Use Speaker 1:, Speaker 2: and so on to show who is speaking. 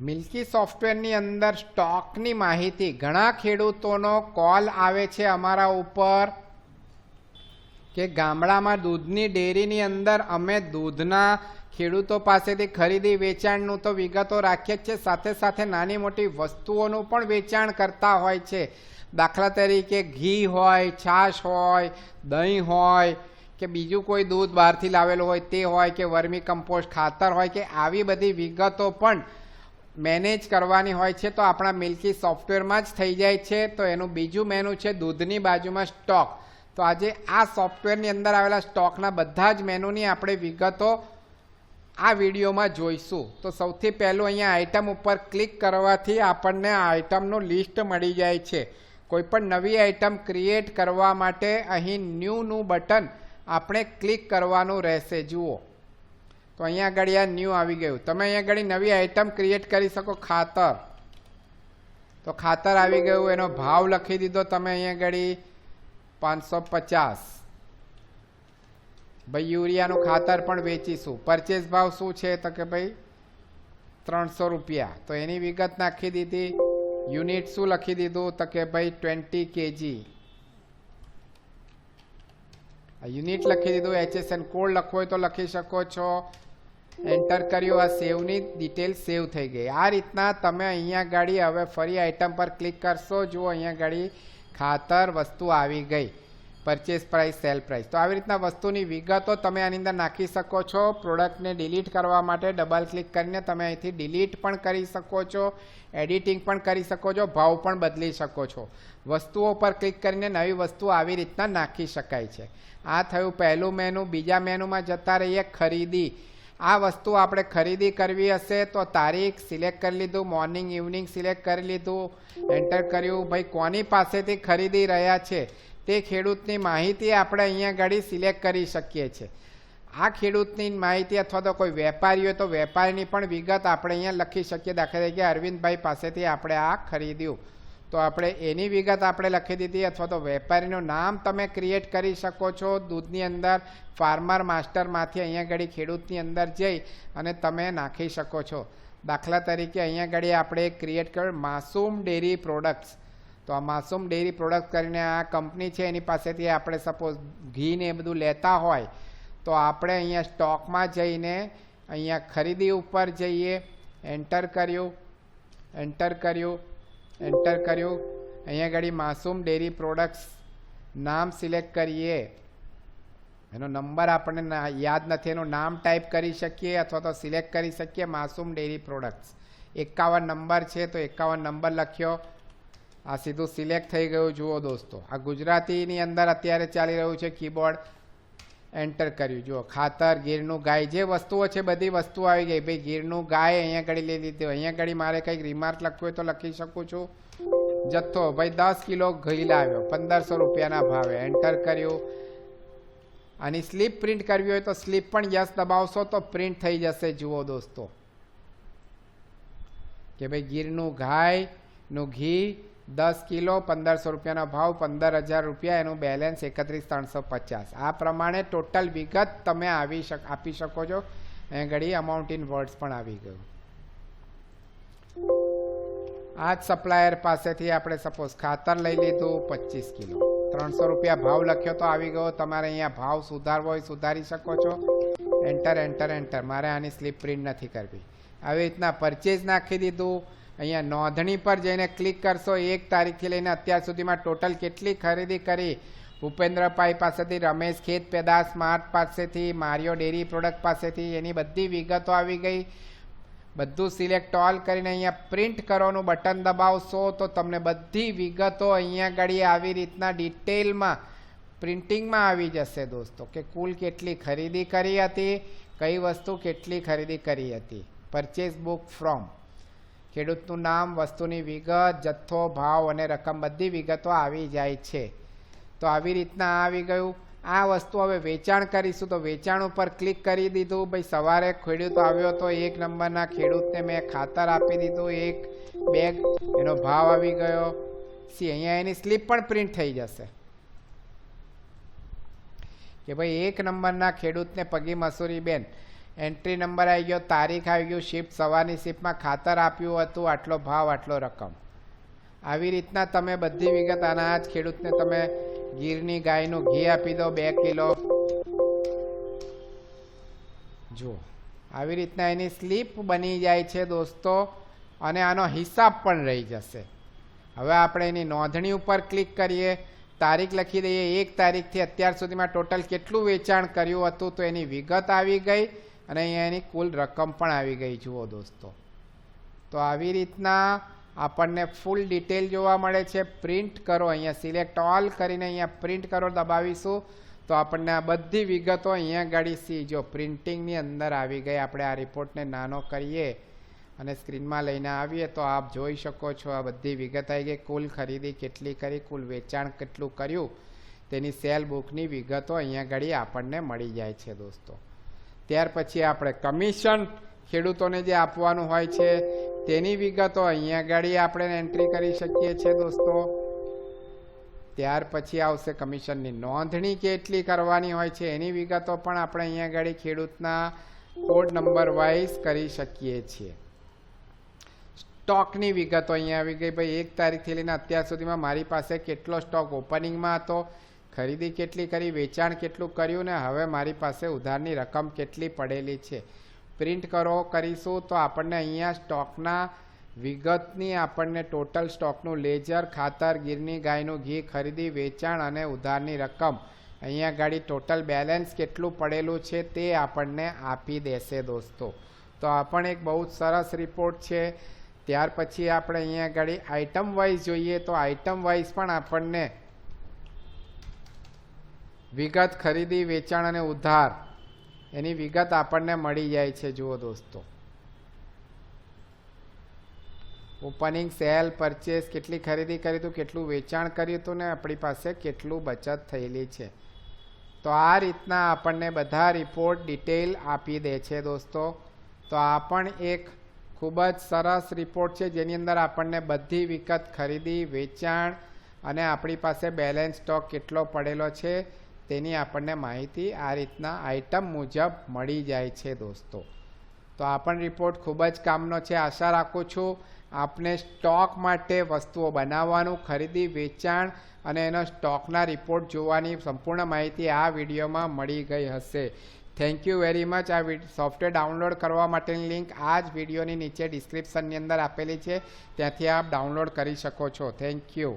Speaker 1: Milky સોફ્ટવેરની અંદર સ્ટોકની માહિતી. ઘણા ખેડૂતોનો કોલ આવે છે અમારા ઉપર કે ગામડામાં દૂધની ડેરીની અંદર અમે દૂધના ખેડૂતો પાસેથી ખરીદી વેચાણનું તો વિગતો રાખીએ જ છે સાથે સાથે નાની મોટી વસ્તુઓનું પણ વેચાણ કરતા હોય છે. દાખલા તરીકે ઘી હોય, છાશ હોય, દહીં હોય કે બીજું કોઈ દૂધ બહારથી લાવેલું હોય તે હોય કે વર્મી કમ્પોસ્ટ ખાતર હોય કે આવી બધી વિગતો પણ મેનેજ કરવાની હોય છે તો આપણા મિલ્કી સોફ્ટવેરમાં જ થઈ જાય છે. તો એનું બીજું મેનુ છે દૂધની બાજુમાં સ્ટોક. તો આજે આ સોફ્ટવેરની અંદર આવેલા સ્ટોકના બધા જ મેનુની આપણે વિગતો આ વિડીયોમાં જોઈશું. તો સૌથી પહેલું અહીંયા આઇટમ ઉપર ક્લિક કરવાથી આપણને આ આઇટમનું લિસ્ટ મળી જાય છે. કોઈપણ નવી આઇટમ ક્રિએટ કરવા માટે અહીં ન્યૂનું બટન આપણે ક્લિક કરવાનું રહેશે. જુઓ. તો અહીંયા આગળ આ ન્યૂ આવી ગયું. તમે અહીંયા આગળ નવી આઇટમ ક્રિએટ કરી શકો ખાતર. તો ખાતર આવી ગયું, એનો ભાવ લખી દીધો તમે અહીંયા આગળ. પાંચસો પચાસ. ભાઈ, યુરિયાનું ખાતર પણ વેચીશું. પરચેસ ભાવ શું છે તો કે ભાઈ, ત્રણસો રૂપિયા. તો એની વિગત નાખી દીધી. યુનિટ શું લખી દીધું તો કે ભાઈ ટ્વેન્ટી કેજી યુનિટ લખી દીધું એચએસએન કોડ લખવો હોય તો લખી શકો છો. એન્ટર કર્યું, આ સેવની ડિટેલ સેવ થઈ ગઈ. આ રીતના તમે અહીંયા ગાડી હવે ફરી આઇટમ પર ક્લિક કરશો. જુઓ, અહીંયા ગાડી ખાતર વસ્તુ આવી ગઈ. પરચેસ પ્રાઇસ સેલ પ્રાઇસ તો આવી રીતના વસ્તુની વિગતો તમે આની અંદર નાખી શકો છો. પ્રોડક્ટને ડિલીટ કરવા માટે ડબલ ક્લિક કરીને તમે અહીંથી ડિલીટ પણ કરી શકો છો. એડિટિંગ પણ કરી શકો છો. ભાવ પણ બદલી શકો છો. વસ્તુઓ પર ક્લિક કરીને નવી વસ્તુ આવી રીતના નાખી શકાય છે. આ થયું પહેલું મેનુ બીજા મેનુમાં જતા રહીએ. ખરીદી. આ વસ્તુ આપણે ખરીદી કરવી હશે તો તારીખ સિલેક્ટ કરી લીધું મોર્નિંગ ઇવનિંગ સિલેક્ટ કરી લીધું. એન્ટર કર્યું. ભાઈ, કોની પાસેથી ખરીદી રહ્યા છે તે ખેડૂતની માહિતી આપણે અહીંયા ઘડી સિલેક્ટ કરી શકીએ છીએ. આ ખેડૂતની માહિતી અથવા તો કોઈ વેપારી હોય તો વેપારીની પણ વિગત આપણે અહીંયા લખી શકીએ. દાખલા તરીકે અરવિંદભાઈ પાસેથી આપણે આ ખરીદ્યું. તો આપણે એની વિગત આપણે લખી દીધી અથવા તો વેપારીનું નામ તમે ક્રિએટ કરી શકો છો. દૂધની અંદર ફાર્મર માસ્ટરમાંથી અહીંયા ઘડી ખેડૂતની અંદર જઈ અને તમે નાખી શકો છો. દાખલા તરીકે અહીંયા ઘડી આપણે ક્રિએટ કર્યું માસૂમ ડેરી પ્રોડક્ટ્સ તો આ માસૂમ ડેરી પ્રોડક્ટ કરીને આ કંપની છે, એની પાસેથી આપણે સપોઝ ઘી ને એ બધું લેતા હોય, તો આપણે અહીંયા સ્ટોકમાં જઈને અહીંયા ખરીદી ઉપર જઈએ એન્ટર કર્યું એન્ટર કર્યું એન્ટર કર્યું. અહીંયા આગળ માસૂમ ડેરી પ્રોડક્ટ્સ નામ સિલેક્ટ કરીએ. એનો નંબર આપણને યાદ નથી. એનું નામ ટાઈપ કરી શકીએ અથવા તો સિલેક્ટ કરી શકીએ માસૂમ ડેરી પ્રોડક્ટ્સ. એકાવન નંબર છે તો એકાવન નંબર લખ્યો. આ સીધું સિલેક્ટ થઈ ગયું. જુઓ દોસ્તો, આ ગુજરાતીની અંદર અત્યારે ચાલી રહ્યું છે કીબોર્ડ. એન્ટર કર્યું. જુઓ, ખાતર, ગીરનું ગાય, જે વસ્તુઓ છે, બધી વસ્તુઓ આવી ગઈ. ભાઈ, ગીરનું ગાય અહીંયા ઘડી લઈ લીધી અહીંયા ઘડી મારે કંઈક રિમાર્ક લખવું હોય તો લખી શકું છું. જથ્થો, ભાઈ, દસ કિલો ઘી લાવ્યો. પંદરસો રૂપિયાના ભાવે. એન્ટર કર્યું. અને સ્લીપ પ્રિન્ટ કરવી હોય તો સ્લીપ પણ યસ દબાવશો તો પ્રિન્ટ થઈ જશે. જુઓ દોસ્તો. કે ભાઈ, ગીરનું ગાયનું ઘી દસ કિલો પંદરસો રૂપિયાનો ભાવ પંદર હજાર રૂપિયા, એનું બેલેન્સ એકત્રીસ ત્રણસો પચાસ. આ પ્રમાણે ટોટલ વિગત તમે આવી શક, આપી શકો છો. એ ઘડી અમાઉન્ટ ઇન વર્ડ્સ પણ આવી ગયું. આ જ સપ્લાયર પાસેથી આપણે સપોઝ ખાતર લઈ લીધું, પચીસ કિલો. ત્રણસો રૂપિયા ભાવ લખ્યો તો આવી ગયો. તમારે અહીંયા ભાવ સુધારવો હોય સુધારી શકો છો. એન્ટર એન્ટર એન્ટર મારે આની સ્લીપ પ્રિન્ટ નથી કરવી. આવી રીતના પરચેઝ નાખી દીધું. અહીંયા નોંધણી પર જઈને ક્લિક કરશો. એક તારીખથી લઈને અત્યાર સુધીમાં ટોટલ કેટલી ખરીદી કરી? ભૂપેન્દ્રભાઈ પાસેથી રમેશ ખેત, પેદાશ સ્માર્ટ પાસેથી, મારિયો ડેરી પ્રોડક્ટ પાસેથી, એની બધી વિગતો આવી ગઈ. બધું સિલેક્ટ ઓલ કરીને અહીંયા પ્રિન્ટ કરવાનું બટન દબાવશો તો તમને બધી વિગતો અહીંયા ઘડી આવી રીતના ડિટેલમાં પ્રિન્ટિંગમાં આવી જશે દોસ્તો, કે કુલ કેટલી ખરીદી કરી હતી, કઈ વસ્તુ કેટલી ખરીદી કરી હતી. પરચેસ બુક ફ્રોમ ખેડૂતનું નામ, વસ્તુની વિગત, જથ્થો, ભાવ અને રકમ બધી વિગતો આવી જાય છે. તો આવી રીતના આવી ગયું. આ વસ્તુ હવે વેચાણ કરીશું તો વેચાણ ઉપર ક્લિક કરી દીધું. ભાઈ સવારે ખેડૂત આવ્યો તો એક નંબરના ખેડૂતને મેં ખાતર આપી દીધું. એક બેગ, એનો ભાવ આવી ગયો. સી, અહીંયા એની સ્લીપ પણ પ્રિન્ટ થઈ જશે. કે ભાઈ એક નંબરના ખેડૂતને પગી મસૂરી બેન એન્ટ્રી નંબર આવી ગયો, તારીખ આવી ગયું શિફ્ટ સવારની શિફ્ટમાં ખાતર આપ્યું હતું, આટલો ભાવ, આટલો રકમ. આવી રીતના તમે બધી વિગત આના જ ખેડૂતને તમે ગીરની ગાયનું ઘી આપી દો, બે કિલો. જુઓ, આવી રીતના એની સ્લીપ બની જાય છે દોસ્તો, અને આનો હિસાબ પણ રહી જશે. હવે આપણે એની નોંધણી ઉપર ક્લિક કરીએ. તારીખ લખી દઈએ, એક તારીખથી અત્યાર સુધીમાં ટોટલ કેટલું વેચાણ કર્યું હતું, તો એની વિગત આવી ગઈ. અને અહીંયા એની કુલ રકમ પણ આવી ગઈ, જુઓ દોસ્તો. તો આવી રીતના આપણને ફૂલ ડિટેલ જોવા મળે છે. પ્રિન્ટ કરો, અહીંયા સિલેક્ટ ઓલ કરીને અહીંયા પ્રિન્ટ કરો, દબાવીશું. તો આપણને આ બધી વિગતો અહીંયા ગાડી સી જો પ્રિન્ટિંગની અંદર આવી ગઈ, આપણે આ રિપોર્ટને નાનો કરીએ અને સ્ક્રીનમાં લઈને આવીએ, તો આપ જોઈ શકો છો આ બધી વિગત આવી ગઈ. કુલ ખરીદી કેટલી કરી, કુલ વેચાણ કેટલું કર્યું, તેની સેલ બુકની વિગતો અહીંયા ઘડી આપણને મળી જાય છે દોસ્તો. ત્યાર પછી આપણે કમિશન ખેડૂતોને જે આપવાનું હોય છે, તેની વિગતો અહીંયા આગળ આપણે એન્ટ્રી કરી શકીએ છીએ દોસ્તો. ત્યાર પછી આવશે કમિશનની નોંધણી કેટલી કરવાની હોય છે, એની વિગતો પણ આપણે અહીંયા આગળ ખેડૂતના કોડ નંબર વાઇઝ કરી શકીએ છીએ. સ્ટોકની વિગતો અહીંયા આવી ગઈ. ભાઈ, એક તારીખથી લઈને અત્યાર સુધીમાં મારી પાસે કેટલો સ્ટોક ઓપનિંગમાં હતો ખરીદી કેટલી કરી, વેચાણ કેટલું કર્યું ને હવે મારી પાસે ઉધારની રકમ કેટલી પડેલી છે. પ્રિન્ટ કરો, કરીશું તો આપણને અહીંયા સ્ટોકના વિગતની આપણને ટોટલ સ્ટોકનું લેજર, ખાતર, ગીરની ગાયનું ઘી, ખરીદી, વેચાણ અને ઉધારની રકમ. અહીંયા ગાડી ટોટલ બેલેન્સ કેટલું પડેલું છે તે આપણને આપી દેશે દોસ્તો. તો આ પણ એક બહુ સરસ રિપોર્ટ છે. ત્યાર પછી આપણે અહીંયા ગાડી આઇટમ વાઇઝ જોઈએ તો આઇટમ વાઇઝ પણ આપણને વિગત ખરીદી, વેચાણ અને ઉધાર. એની વિગત આપણને મળી જાય છે. જુઓ દોસ્તો. ઓપનિંગ સેલ પરચેસ કેટલી ખરીદી કરી હતું કેટલું વેચાણ કર્યું હતું ને આપણી પાસે કેટલું બચત થયેલી છે. તો આ રીતના આપણને બધા રિપોર્ટ ડિટેલ આપી દે છે દોસ્તો. તો આ પણ એક ખૂબ જ સરસ રિપોર્ટ છે, જેની અંદર આપણને બધી વિગત ખરીદી, વેચાણ અને આપણી પાસે બેલેન્સ સ્ટોક કેટલો પડેલો છે. તેની આપણને માહિતી આ રીતના આઇટમ મુજબ મળી જાય છે દોસ્તો. તો આ પણ રિપોર્ટ ખૂબ જ કામનો છે. આશા રાખું છું આપને સ્ટોક માટે વસ્તુઓ બનાવવાનું, ખરીદી, વેચાણ અને એનો સ્ટોકના રિપોર્ટ જોવાની સંપૂર્ણ માહિતી આ વિડીયોમાં મળી ગઈ હશે. થેન્ક યુ વેરી મચ આ સોફ્ટવેર ડાઉનલોડ કરવા માટેની લિંક આ જ વિડીયોની નીચે ડિસ્ક્રિપ્શનની અંદર આપેલી છે. ત્યાંથી આપ ડાઉનલોડ કરી શકો છો. Thank you